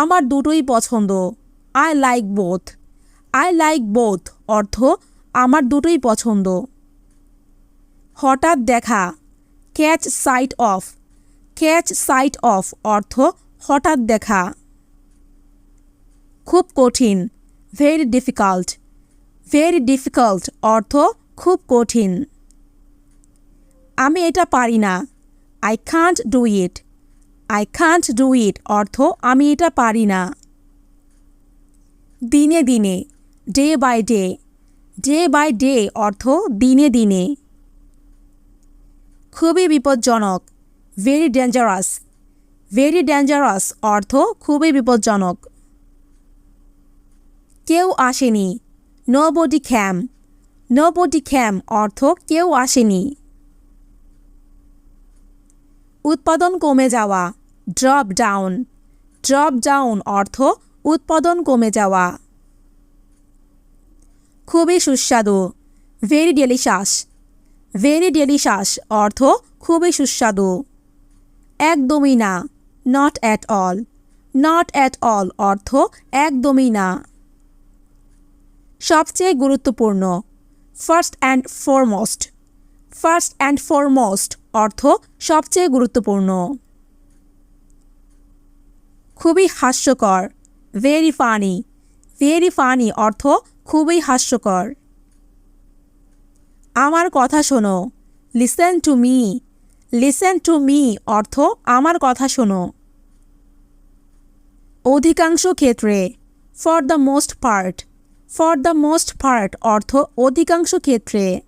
আমার দুটোই পছন্দ। I like both I like both অর্থ আমার দুটোই পছন্দ। হঠাৎ দেখা। Catch sight of catch sight of অর্থ হঠাৎ দেখা। খুব কঠিন। ভেরি ডিফিকাল্ট ভেরি ডিফিকাল্ট অর্থ খুব কঠিন। আমি এটা পারি না। I can't do it I can't do it অর্থ, আমি এটা পারি না। দিনে দিনে day by day day by day অর্থ, দিনে দিনে। খুবই বিপজ্জনক ভেরি ডেঞ্জারাস ভেরি ডেঞ্জারাস অর্থ, খুবই বিপজ্জনক। কেউ আসেনি nobody came nobody came অর্থ, কেউ আসেনি। উৎপাদন কমে যাওয়া ড্রপ ডাউন ড্রপ ডাউন অর্থ উৎপাদন কমে যাওয়া। খুবই সুস্বাদু। ভেরি ডেলিশাস ভেরি ডেলিশাস অর্থ খুবই সুস্বাদু। একদমই না। Not at all not at all অর্থ একদমই না। সবচেয়ে গুরুত্বপূর্ণ। First and foremost first and foremost অর্থ সবচেয়ে গুরুত্বপূর্ণ। খুবই হাস্যকর। ভেরি ফানি ভেরি ফানি অর্থ খুবই হাস্যকর। আমার কথা শোনো। Listen to me listen to me অর্থ আমার কথা শোনো। অধিকাংশ ক্ষেত্রে for the most part for the most part অর্থ অধিকাংশ ক্ষেত্রে।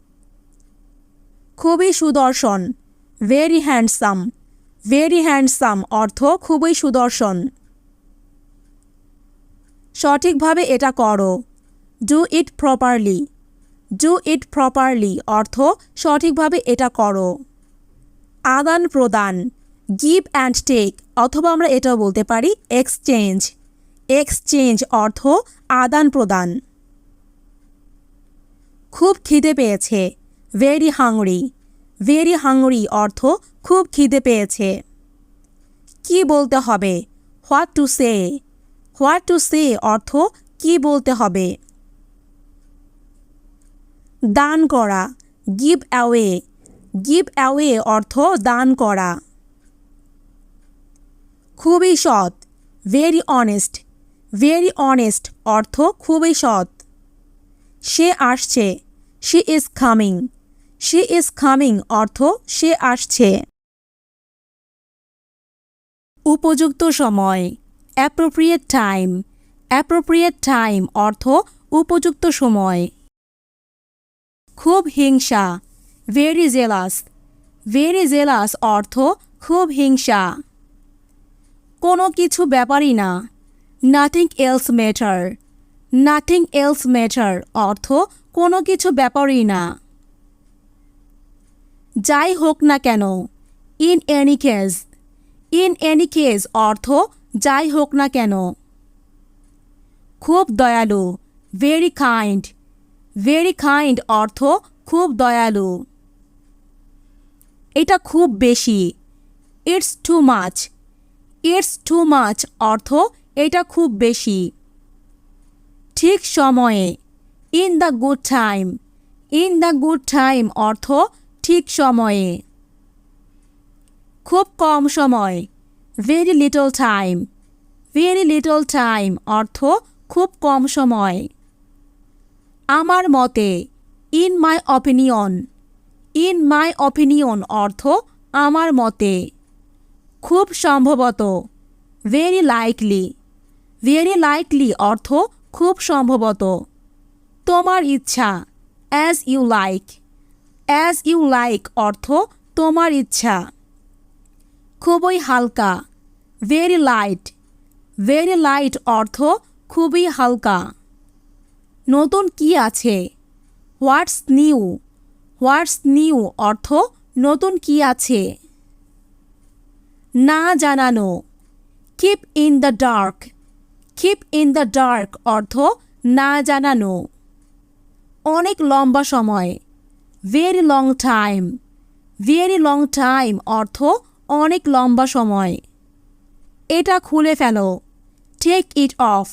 খুবই সুদর্শন। ভেরি হ্যান্ডসাম ভেরি হ্যান্ডসাম অর্থ খুবই সুদর্শন। সঠিকভাবে এটা করো। Do it properly do it properly অর্থ সঠিকভাবে এটা করো। আদান প্রদান। গিভ অ্যান্ড টেক অথবা আমরা এটাও বলতে পারি এক্সচেঞ্জ এক্সচেঞ্জ অর্থ আদান প্রদান। খুব খিদে পেয়েছে। ভেরি হাংরি ভেরি হাংরি অর্থ খুব খিদে পেয়েছে। কি বলতে হবে? What to say what to say অর্থ কি বলতে হবে? দান করা, গিভ অ্যাওয়ে। গিভ অ্যাওয়ে অর্থ দান করা। খুবই সৎ, ভেরি অনেস্ট। ভেরি অনেস্ট অর্থ খুবই সৎ। সে আসছে she is coming. She is coming অর্থ সে আসছে। উপযুক্ত সময়। অ্যাপ্রোপ্রিয়েট টাইম অ্যাপ্রোপ্রিয়েট টাইম অর্থ উপযুক্ত সময়। খুব হিংসা। ভেরি জেলাস ভেরি জেলাস অর্থ খুব হিংসা। কোনো কিছু ব্যাপারই না। Nothing else matter nothing else matter অর্থ কোনো কিছু ব্যাপারই না। যাই হোক না কেন in any case in any case অর্থ যাই হোক না কেন। খুব দয়ালু ভেরি কাইন্ড ভেরি কাইন্ড অর্থ খুব দয়ালু। এটা খুব বেশি it's too much it's too much অর্থ এটা খুব বেশি। ঠিক সময়ে in the good time in the good time অর্থ ঠিক সময়ে। খুব কম সময় very little time very little time অর্থ খুব কম সময়। আমার মতে in my opinion in my opinion অর্থ আমার মতে। খুব সম্ভবত ভেরি লাইকলি ভেরি লাইকলি অর্থ খুব সম্ভবত। তোমার ইচ্ছা as you like as you like অর্থ তোমার ইচ্ছা। খুবই হালকা ভেরি লাইট ভেরি লাইট অর্থ খুবই হালকা। নতুন কি আছে? হোয়াটস নিউ হোয়াটস নিউ অর্থ নতুন কি আছে? না জানানো। Keep in the dark keep in the dark অর্থ না জানানো। অনেক লম্বা সময়। Very long time very long time অর্থ অনেক লম্বা সময়। এটা খুলে ফেলো। Take it off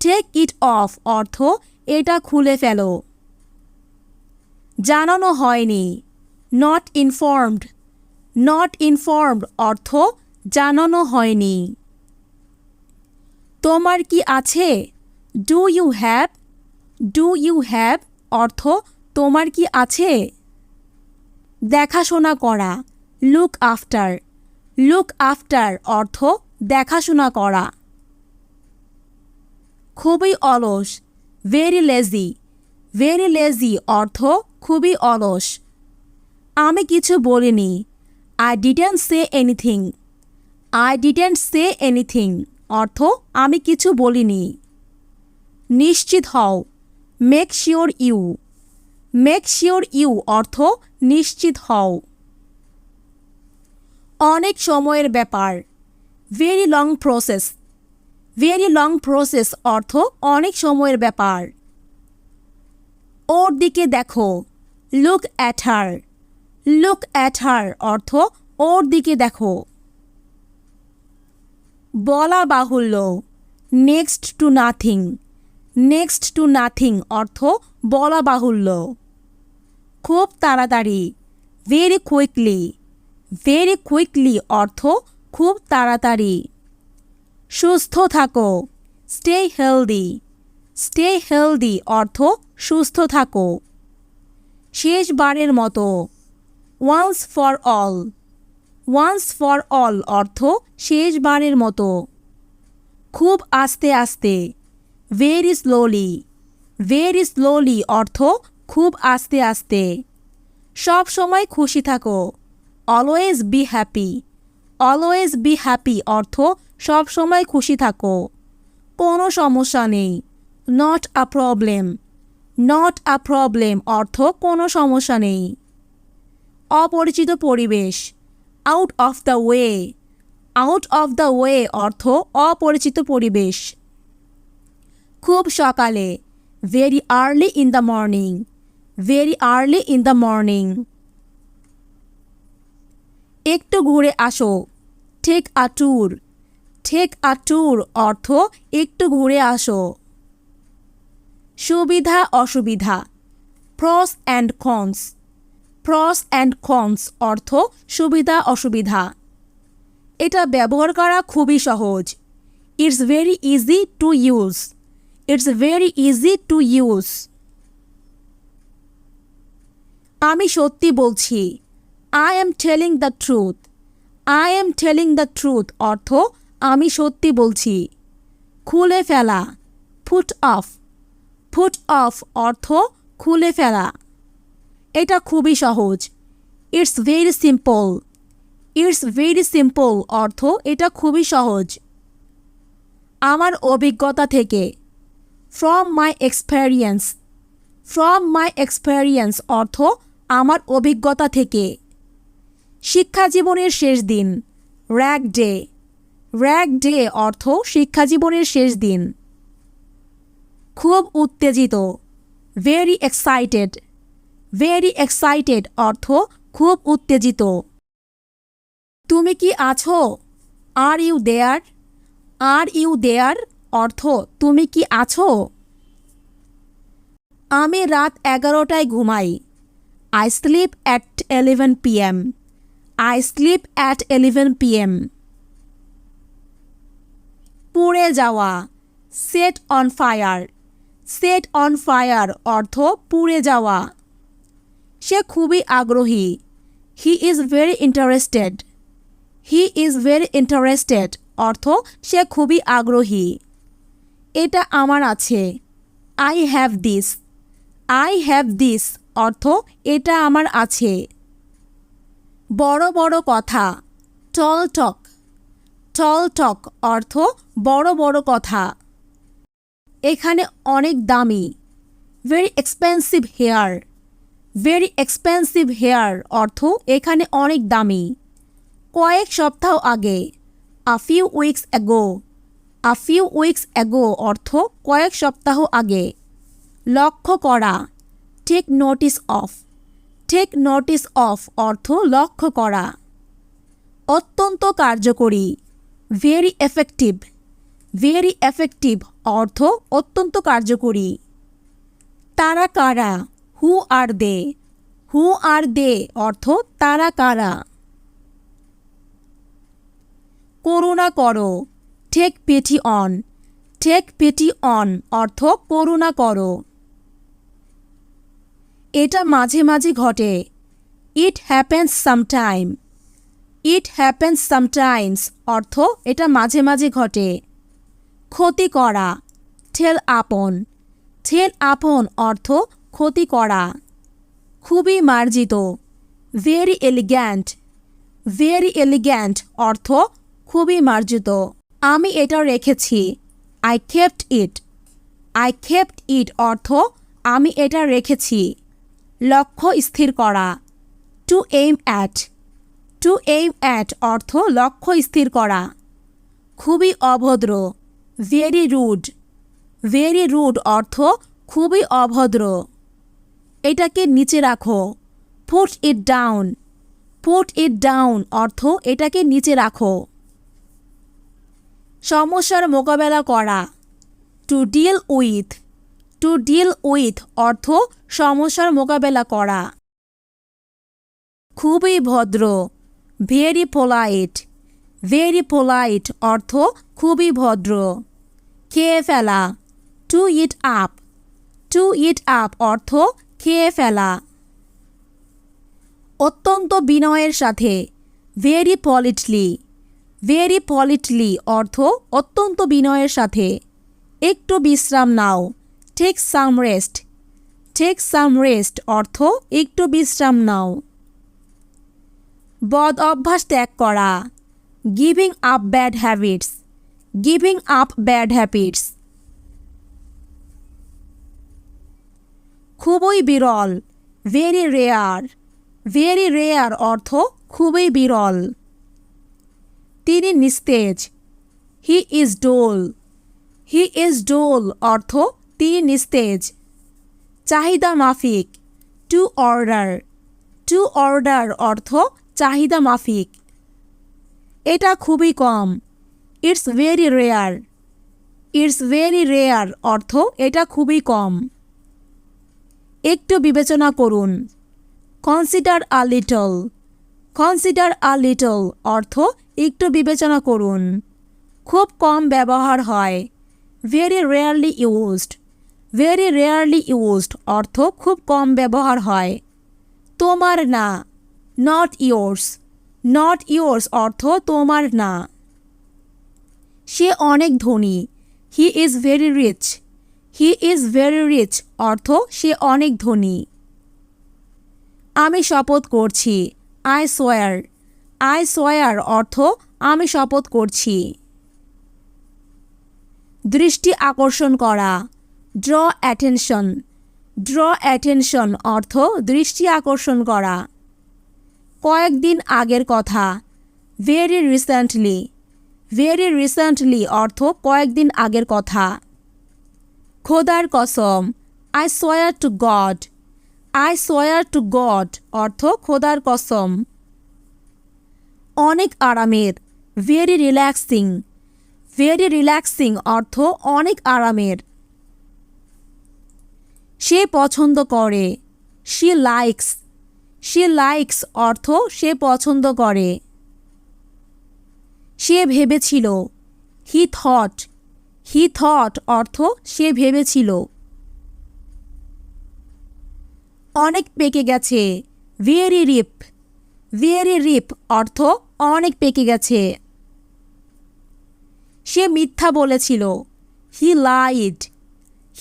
take it off অর্থ এটা খুলে ফেলো। জানানো হয়নি। নট ইনফর্মড নট ইনফর্মড অর্থ জানানো হয়নি। তোমার কি আছে? Do you have do you have অর্থ তোমার কি আছে? দেখাশোনা করা। লুক আফটার লুক আফটার অর্থ দেখাশোনা করা। খুবই অলস। ভেরি লেজি ভেরি লেজি অর্থ খুবই অলস। আমি কিছু বলিনি। I didn't say anything I didn't say anything অর্থ আমি কিছু বলিনি। নিশ্চিত হও। Make sure you make sure you অর্থ নিশ্চিত হও। অনেক সময়ের ব্যাপার। Very long process very long process অর্থ অনেক সময়ের ব্যাপার। ওর দিকে দেখো। Look at her look at her অর্থ ওর দিকে দেখো। বলা বাহুল্য। Next to nothing next to nothing অর্থ বলা বাহুল্য। খুব তাড়াতাড়ি। ভেরি কুইকলি ভেরি কুইকলি অর্থ খুব তাড়াতাড়ি। সুস্থ থাকো। স্টে হেলদি স্টে হেলদি অর্থ সুস্থ থাকো। শেষবারের মতো। Once for all once for all অর্থ শেষবারের মতো। খুব আস্তে আস্তে। ভেরি স্লোলি ভেরি স্লোলি অর্থ খুব আস্তে আস্তে। সব সময় খুশি থাকো। Always be happy always be happy অর্থ সব সময় খুশি থাকো। কোনো সমস্যা নেই। Not a problem not a problem অর্থ কোনো সমস্যা নেই। অপরিচিত পরিবেশ। Out of the way out of the way অর্থ অপরিচিত পরিবেশ। খুব সকালে। Very early in the morning very early in the morning একটু ঘুরে আসো। Take a tour take a tour অর্থ একটু ঘুরে আসো। সুবিধা, অসুবিধা। Pros and cons pros and cons অর্থ সুবিধা, অসুবিধা। এটা ব্যবহার করা খুবই সহজ। It's very easy to use it's very easy to use আমি সত্যি বলছি I am telling the truth I am telling the truth অর্থ, আমি সত্যি বলছি। খুলে ফেলা। ফুট অফ ফুট অফ অর্থ, খুলে ফেলা। এটা খুবই সহজ। It's very simple it's very simple অর্থ, এটা খুবই সহজ। আমার অভিজ্ঞতা থেকে। From my experience from my experience অর্থ, আমার অভিজ্ঞতা থেকে। শিক্ষা জীবনের শেষ দিন। র্যাগ ডে র্যাগ ডে অর্থ শিক্ষা জীবনের শেষ দিন। খুব উত্তেজিত। ভেরি এক্সাইটেড ভেরি এক্সাইটেড অর্থ খুব উত্তেজিত। তুমি কি আছো? Are you there are you there অর্থ তুমি কি আছো? আমি রাত এগারোটায় ঘুমাই। I sleep at eleven PM I sleep at eleven PM পুড়ে যাওয়া। Set on fire set on fire অর্থ পুড়ে যাওয়া। সে খুবই আগ্রহী। He is very interested he is very interested অর্থ সে খুবই আগ্রহী। এটা আমার আছে। I have this I have this অর্থ এটা আমার আছে। বড় বড় কথা টল টক টল টক অর্থ বড় বড় কথা। এখানে অনেক দামি। Very expensive here very expensive here অর্থ এখানে অনেক দামি। কয়েক সপ্তাহ আগে a few weeks ago a few weeks ago অর্থ কয়েক সপ্তাহ আগে। লক্ষ্য করা take notice of take notice of অর্থ লক্ষ্য করা। অত্যন্ত কার্যকরী। ভেরি এফেক্টিভ ভেরি এফেক্টিভ অর্থ অত্যন্ত কার্যকরী। তারা কারা? হু আর দে হু আর দে অর্থ তারা কারা? করুণা করো। টেক পেটি অন টেক পেটি অন অর্থ করুণা করো। এটা মাঝে মাঝে ঘটে। It happens sometime it happens sometimes অর্থ এটা মাঝে মাঝে ঘটে। ক্ষতি করা। ঠেল আপন। ঠেল আপন অর্থ ক্ষতি করা। খুবই মার্জিত। ভেরি এলিগ্যান্ট ভেরি এলিগ্যান্ট অর্থ খুবই মার্জিত। আমি এটা রেখেছি। I kept it I kept it অর্থ আমি এটা রেখেছি। লক্ষ্য স্থির করা। To aim at to aim at অর্থ লক্ষ্য স্থির করা। খুবই অভদ্র। ভেরি রুড ভেরি রুড অর্থ খুবই অভদ্র। এটাকে নিচে রাখো। Put it down put it down অর্থ এটাকে নিচে রাখো। সমস্যার মোকাবেলা করা। To deal with to deal with অর্থ সমস্যার মোকাবেলা করা। খুবই ভদ্র ভেরি পোলাইট ভেরি পোলাইট অর্থ খুবই ভদ্র। খেয়ে ফেলা to eat up to eat up অর্থ খেয়ে ফেলা। অত্যন্ত বিনয়ের সাথে ভেরি পলিটলি ভেরি পলিটলি অর্থ অত্যন্ত বিনয়ের সাথে। একটু বিশ্রাম নাও। Take some rest take some rest অর্থ, একটু বিশ্রাম নাও। বদ অভ্যাস ত্যাগ করা। Giving up bad habits giving up bad habits খুবই বিরল। ভেরি রেয়ার ভেরি রেয়ার অর্থ, খুবই বিরল। তিনি নিস্তেজ। He is dole he is ডোল অর্থ তিনি নিস্তেজ। চাহিদা মাফিক। টু অর্ডার টু অর্ডার অর্থ চাহিদা মাফিক। এটা খুবই কম। It's very rare it's very rare অর্থ এটা খুবই কম। একটু বিবেচনা করুন। Consider a little consider a little অর্থ একটু বিবেচনা করুন। খুব কম ব্যবহার হয়। Very rarely used very rarely used অর্থ খুব কম ব্যবহার হয়। তোমার না নট ইয়োর্স নট ইয়োর্স অর্থ তোমার না। সে অনেক ধনী he is very rich he is very rich অর্থ সে অনেক ধনী। আমি শপথ করছি আই সোয়ার আই সোয়ার অর্থ আমি শপথ করছি। দৃষ্টি আকর্ষণ করা ড্র অ্যাটেনশন ড্র অ্যাটেনশন অর্থ দৃষ্টি আকর্ষণ করা। কয়েকদিন আগের কথা। ভেরি রিসেন্টলি ভেরি রিসেন্টলি অর্থ কয়েকদিন আগের কথা। খোদার কসম। I swear to God I swear to God অর্থ খোদার কসম। অনেক আরামের। ভেরি রিল্যাক্সিং ভেরি রিল্যাক্সিং অর্থ অনেক আরামের। সে পছন্দ করে। শি লাইকস শি লাইকস অর্থ সে পছন্দ করে। সে ভেবেছিল। হি থট হি থট অর্থ সে ভেবেছিল। অনেক পেকে গেছে। ভেরি রিপ ভেরি রিপ অর্থ অনেক পেকে গেছে। সে মিথ্যা বলেছিল। হি লাইড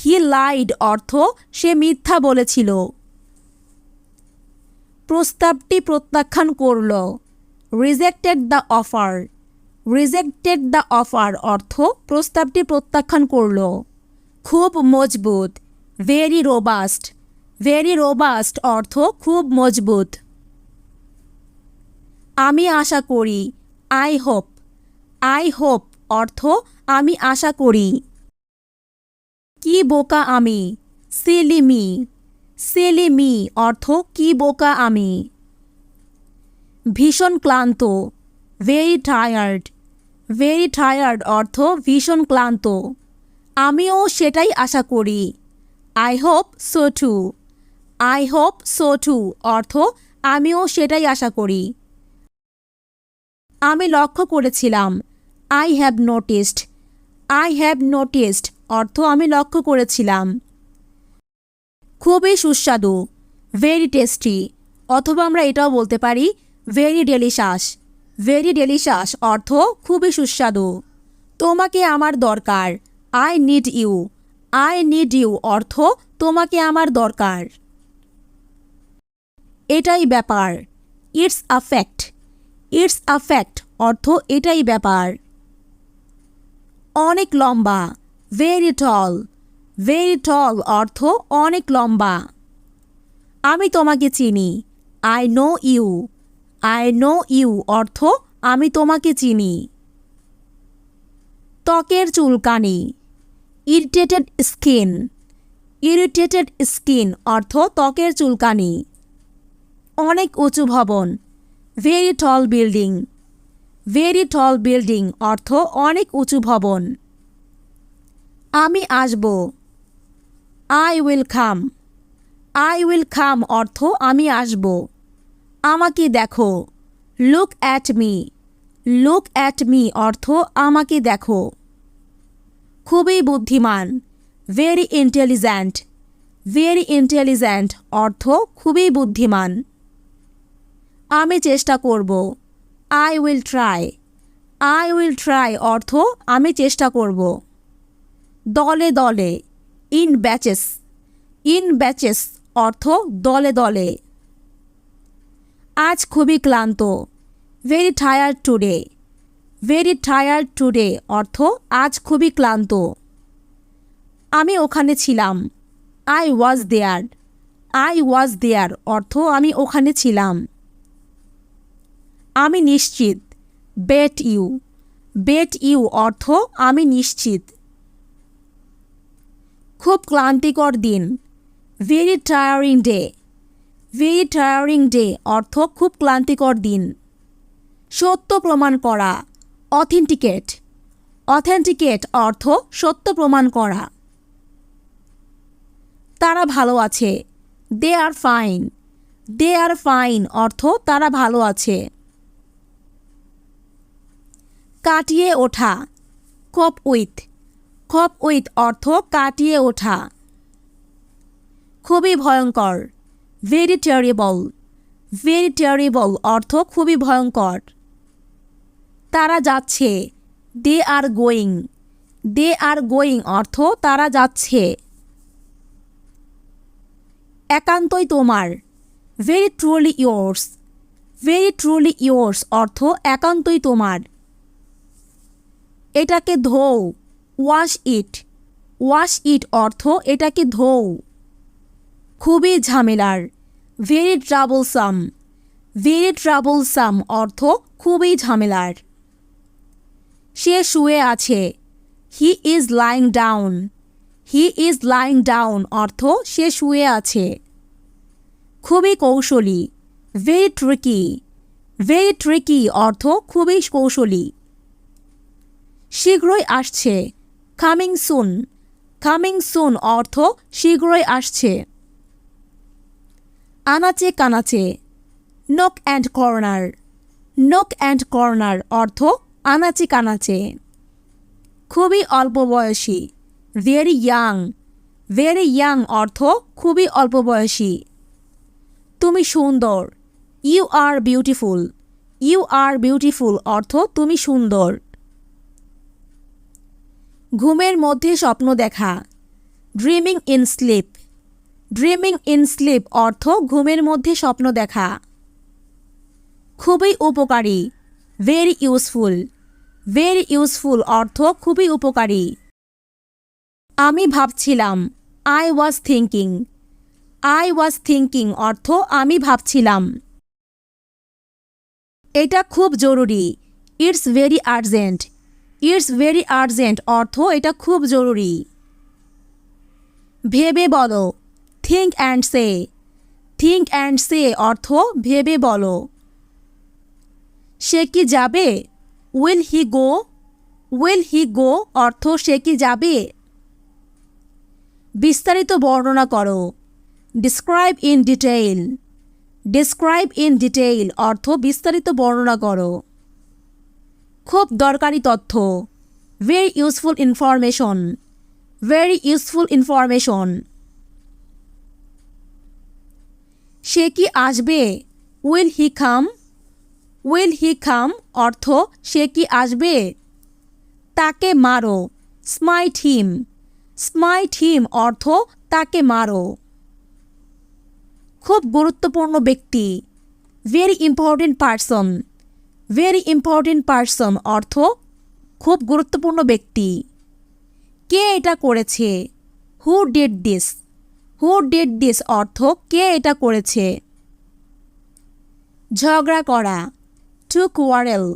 হি লাইড অর্থ সে মিথ্যা বলেছিল। প্রস্তাবটি প্রত্যাখ্যান করল। Rejected the offer. Rejected the offer অর্থ প্রস্তাবটি প্রত্যাখ্যান করল। খুব মজবুত। Very robust. ভেরি রোবাস্ট অর্থ খুব মজবুত। আমি আশা করি। I hope. আই হোপ অর্থ আমি আশা করি। কি বোকা আমি? সেলিমি। সেলিমি অর্থ কি বোকা আমি? ভীষণ ক্লান্ত। ভেরি টায়ার্ড ভেরি টায়ার্ড অর্থ ভীষণ ক্লান্ত। আমিও সেটাই আশা করি। I hope so too I hope so too অর্থ আমিও সেটাই আশা করি। আমি লক্ষ্য করেছিলাম। I have noticed I have noticed অর্থ আমি লক্ষ্য করেছিলাম। খুবই সুস্বাদু। ভেরি টেস্টি অথবা আমরা এটাও বলতে পারি ভেরি ডেলিশাস ভেরি ডেলিশাস অর্থ খুবই সুস্বাদু। তোমাকে আমার দরকার। I need you I need you অর্থ তোমাকে আমার দরকার। এটাই ব্যাপার। It's a fact it's a fact অর্থ এটাই ব্যাপার। অনেক লম্বা। ভেরি টল ভেরি টল অর্থ অনেক লম্বা। আমি তোমাকে চিনি। I know you I know you অর্থ আমি তোমাকে চিনি। ত্বকের চুলকানি। ইরিটেটেড স্কিন ইরিটেটেড স্কিন অর্থ ত্বকের চুলকানি। অনেক উঁচু ভবন। Very tall building very tall building অর্থ অনেক উঁচু ভবন। আমি আসব। I will come I will come অর্থ আমি আসব। আমাকে দেখো। Look at me look at me অর্থ আমাকে দেখো। খুবই বুদ্ধিমান। ভেরি ইন্টেলিজেন্ট ভেরি ইন্টেলিজেন্ট অর্থ খুবই বুদ্ধিমান। আমি চেষ্টা করব। I will try I will try অর্থ আমি চেষ্টা করব। দলে দলে। ইন ব্যাচেস ইন ব্যাচেস অর্থ দলে দলে। আজ খুবই ক্লান্ত। Very tired today very tired today অর্থ আজ খুবই ক্লান্ত। আমি ওখানে ছিলাম। I was there I was দেয়ার অর্থ আমি ওখানে ছিলাম। আমি নিশ্চিত। বেট ইউ বেট ইউ অর্থ আমি নিশ্চিত। খুব ক্লান্তিকর দিন। Very tiring day very tiring day অর্থ খুব ক্লান্তিকর দিন। সত্য প্রমাণ করা। অথেন্টিকেট অথেন্টিকেট অর্থ সত্য প্রমাণ করা। তারা ভালো আছে। দে আর ফাইন দে আর ফাইন অর্থ তারা ভালো আছে। কাটিয়ে ওঠা। কপ উইথ কপ উইথ অর্থ কাটিয়ে ওঠা। খুবই ভয়ঙ্কর ভেরি টেরিবল ভেরি টেরিবল অর্থ খুবই ভয়ঙ্কর তারা যাচ্ছে। দে are going they are going অর্থ তারা যাচ্ছে। একান্তই তোমার। Very truly yours very truly yours অর্থ একান্তই তোমার। এটাকে ধোও। ওয়াশ ইট ওয়াশ ইট অর্থ এটাকে ধোও। খুবই ঝামেলার। ভেরি ট্রাবলসাম ভেরি ট্রাবলসাম অর্থ খুবই ঝামেলার। সে শুয়ে আছে। He is lying down he is lying down অর্থ সে শুয়ে আছে। খুবই কৌশলী। ভেরি ট্রিকি ভেরি ট্রিকি অর্থ খুবই কৌশলী। শীঘ্রই আসছে। কামিং সুন কামিং সুন অর্থ শীঘ্রই আসছে। আনাচে কানাচে। Nook and corner nook and corner অর্থ আনাচে কানাচে। খুবই অল্প বয়সী। ভেরি ইয়াং ভেরি ইয়াং অর্থ খুবই অল্প বয়সী। তুমি সুন্দর। You are beautiful you are beautiful অর্থ তুমি সুন্দর। ঘুমের মধ্যে স্বপ্ন দেখা। Dreaming in sleep dreaming in sleep অর্থ ঘুমের মধ্যে স্বপ্ন দেখা। খুবই উপকারী। ভেরি ইউজফুল ভেরি ইউজফুল অর্থ খুবই উপকারী। আমি ভাবছিলাম I was thinking I was thinking অর্থ আমি ভাবছিলাম। এটা খুব জরুরি। It's very urgent it's very urgent অর্থ এটা খুব জরুরি। ভেবে বলো। Think and say think and say অর্থ ভেবে বলো। সে কি যাবে? Will he go will he গো অর্থ সে কি যাবে? বিস্তারিত বর্ণনা করো। Describe in detail describe in detail অর্থ বিস্তারিত বর্ণনা করো। খুব দরকারি তথ্য। Very useful information very useful information সে কি আসবে? উইল হি খাম উইল হি খাম অর্থ, সে কি আসবে? তাকে মারো। স্মাইট হিম স্মাইট হিম অর্থ, তাকে মারো। খুব গুরুত্বপূর্ণ ব্যক্তি। Very important person very important person অর্থ খুব গুরুত্বপূর্ণ ব্যক্তি। কে এটা করেছে? Who did this who did this অর্থ কে এটা করেছে? ঝগড়া করা। টু কোয়ারেল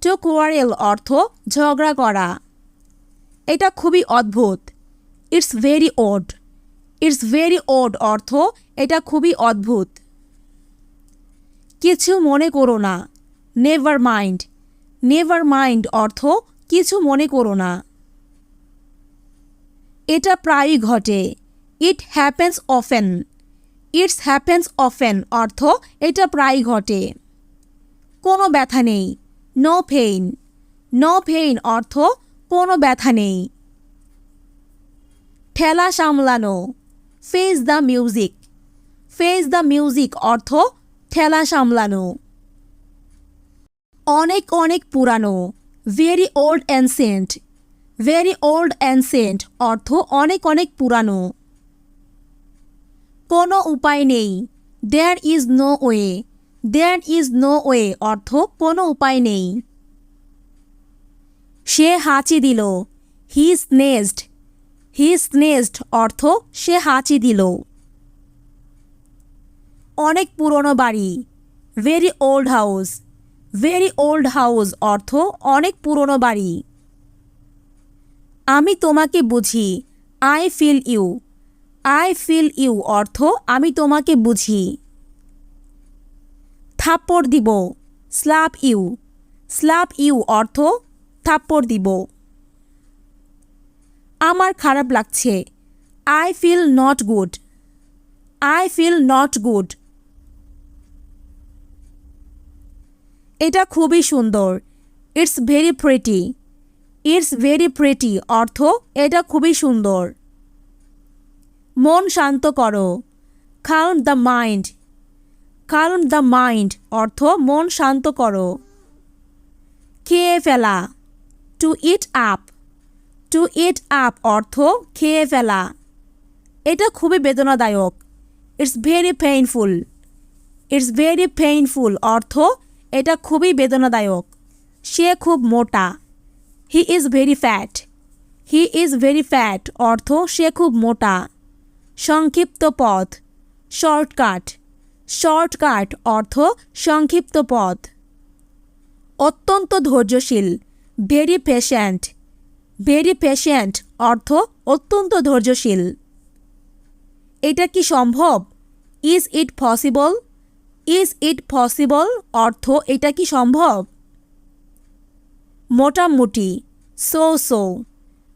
টু কোয়ারেল অর্থ ঝগড়া করা। এটা খুবই অদ্ভুত। It's very odd it's very odd অর্থ এটা খুবই অদ্ভুত। কিছু মনে করো না। নেভার মাইন্ড নেভার মাইন্ড অর্থ কিছু মনে করো না। এটা প্রায়ই ঘটে। It happens often it's happens often অর্থ এটা প্রায়ই ঘটে। কোনো ব্যথা নেই। নো পেইন নো পেইন অর্থ কোনো ব্যথা নেই। ঠেলা সামলানো। Face the music face the music অর্থ ঠেলা সামলানো। অনেক অনেক পুরানো। Very old ancient very old ancient অর্থ অনেক অনেক পুরানো। কোনো উপায় নেই। There is no way there is no way অর্থ কোনো উপায় নেই। সে হাঁচি দিল। হি স্নেজড হি স্নেজড অর্থ সে হাঁচি দিল। অনেক পুরনো বাড়ি। Very old house very old house অর্থ অনেক পুরনো বাড়ি। আমি তোমাকে বুঝি I feel you I feel you অর্থ আমি তোমাকে বুঝি। থাপ্পড় দিব স্লাপ ইউ স্লাপ ইউ অর্থ থাপ্পড় দিব। আমার খারাপ লাগছে। I feel not good I feel not good এটা খুবই সুন্দর। It's very pretty it's very pretty অর্থ এটা খুবই সুন্দর। মন শান্ত করো। Count the mind count the mind অর্থ মন শান্ত করো। খেয়ে ফেলা। To eat up to eat up অর্থ খেয়ে ফেলা। এটা খুবই বেদনাদায়ক। It's very painful it's very painful অর্থ এটা খুবই বেদনাদায়ক। সে খুব মোটা। He is very fat he is very fat অর্থ সে খুব মোটা। সংক্ষিপ্ত পথ। শর্টকাট। শর্টকাট, অর্থ সংক্ষিপ্ত পথ। অত্যন্ত ধৈর্যশীল। ভেরি পেশেন্ট ভেরি পেশেন্ট অর্থ অত্যন্ত ধৈর্যশীল। এটা কি সম্ভব? Is it possible is it possible অর্থ, এটা কি সম্ভব? মোটামুটি। সো সো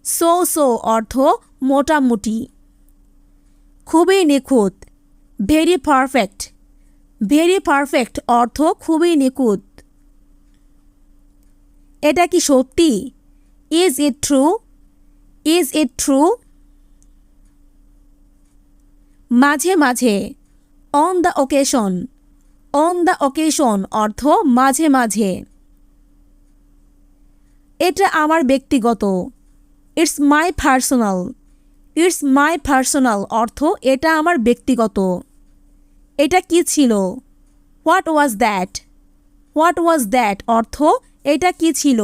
সো সো অর্থ, মোটামুটি। খুবই নিখুঁত। ভেরি পারফেক্ট ভেরি পারফেক্ট অর্থ খুবই নিখুঁত। এটা কি সত্যি? Is it true is it true মাঝে মাঝে। On the occasion on the occasion অর্থ মাঝে মাঝে। এটা আমার ব্যক্তিগত। It's my personal it's my personal অর্থ এটা আমার ব্যক্তিগত। এটা কি ছিল? What was that what was that অর্থ এটা কি ছিল?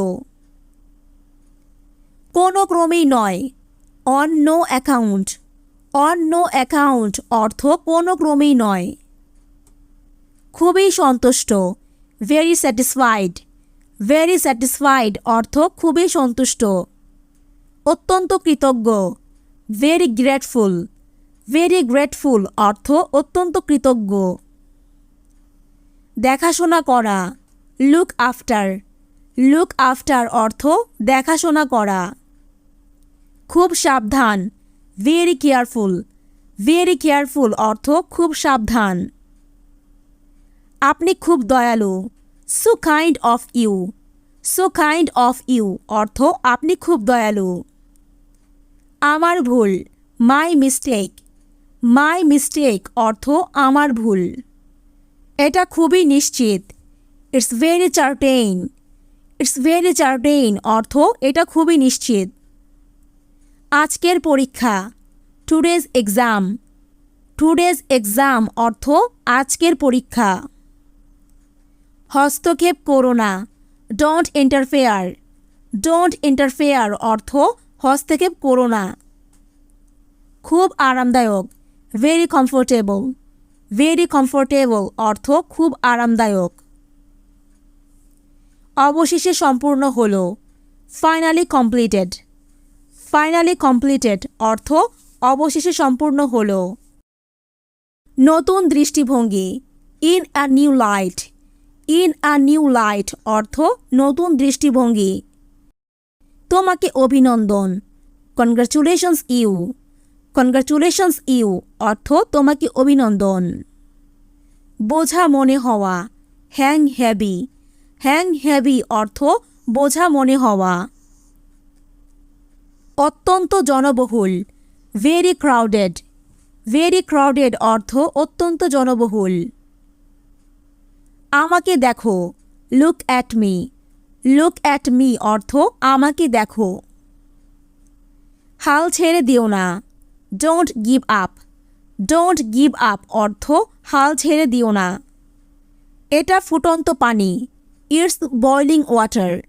কোনো ক্রমেই নয়। On no account on no account অর্থ কোনো ক্রমেই নয়। খুবই সন্তুষ্ট। ভেরি স্যাটিসফাইড ভেরি স্যাটিসফাইড অর্থ খুবই সন্তুষ্ট। অত্যন্ত কৃতজ্ঞ। ভেরি গ্রেটফুল ভেরি গ্রেটফুল অর্থ অত্যন্ত কৃতজ্ঞ। দেখাশোনা করা। লুক আফটার লুক আফটার অর্থ দেখাশোনা করা। খুব সাবধান। ভেরি কেয়ারফুল ভেরি কেয়ারফুল অর্থ খুব সাবধান। আপনি খুব দয়ালু। So kind of you. So kind of you অর্থ আপনি খুব দয়ালু। আমার ভুল। My mistake. মাই মিস্টেক অর্থ আমার ভুল। এটা খুবই নিশ্চিত। It's very certain. It's very certain অর্থ এটা খুবই নিশ্চিত। আজকের পরীক্ষা। Today's exam. টুডেজ এক্সাম অর্থ আজকের পরীক্ষা। হস্তক্ষেপ করো না। ডোন্ট ইন্টারফেয়ার ডোন্ট ইন্টারফেয়ার অর্থ হস্তক্ষেপ করো না। খুব আরামদায়ক। ভেরি কমফোর্টেবল ভেরি কমফোর্টেবল অর্থ খুব আরামদায়ক। অবশেষে সম্পূর্ণ হল। ফাইনালি কমপ্লিটেড ফাইনালি কমপ্লিটেড অর্থ অবশেষে সম্পূর্ণ হল। নতুন দৃষ্টিভঙ্গি। In a new light in a new light অর্থ নতুন দৃষ্টিভঙ্গি। তোমাকে অভিনন্দন। Congratulations you. কনগ্রাচুলেশনস ইউ অর্থ তোমাকে অভিনন্দন। বোঝা মনে হওয়া। হ্যাং হ্যাভি হ্যাং হ্যাভি অর্থ বোঝা মনে হওয়া। অত্যন্ত জনবহুল। ভেরি ক্রাউডেড ভেরি ক্রাউডেড অর্থ অত্যন্ত জনবহুল। আমাকে দেখো look at me look at me অর্থ আমাকে দেখো। হাল ছেড়ে দিও না। Don't give up don't give up অর্থ হাল ছেড়ে দিও না। এটা ফুটন্ত পানি। It's boiling water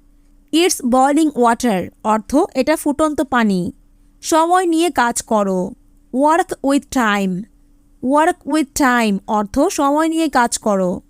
it's boiling water অর্থ এটা ফুটন্ত পানি। সময় নিয়ে কাজ করো। Work with time work with time অর্থ সময় নিয়ে কাজ করো।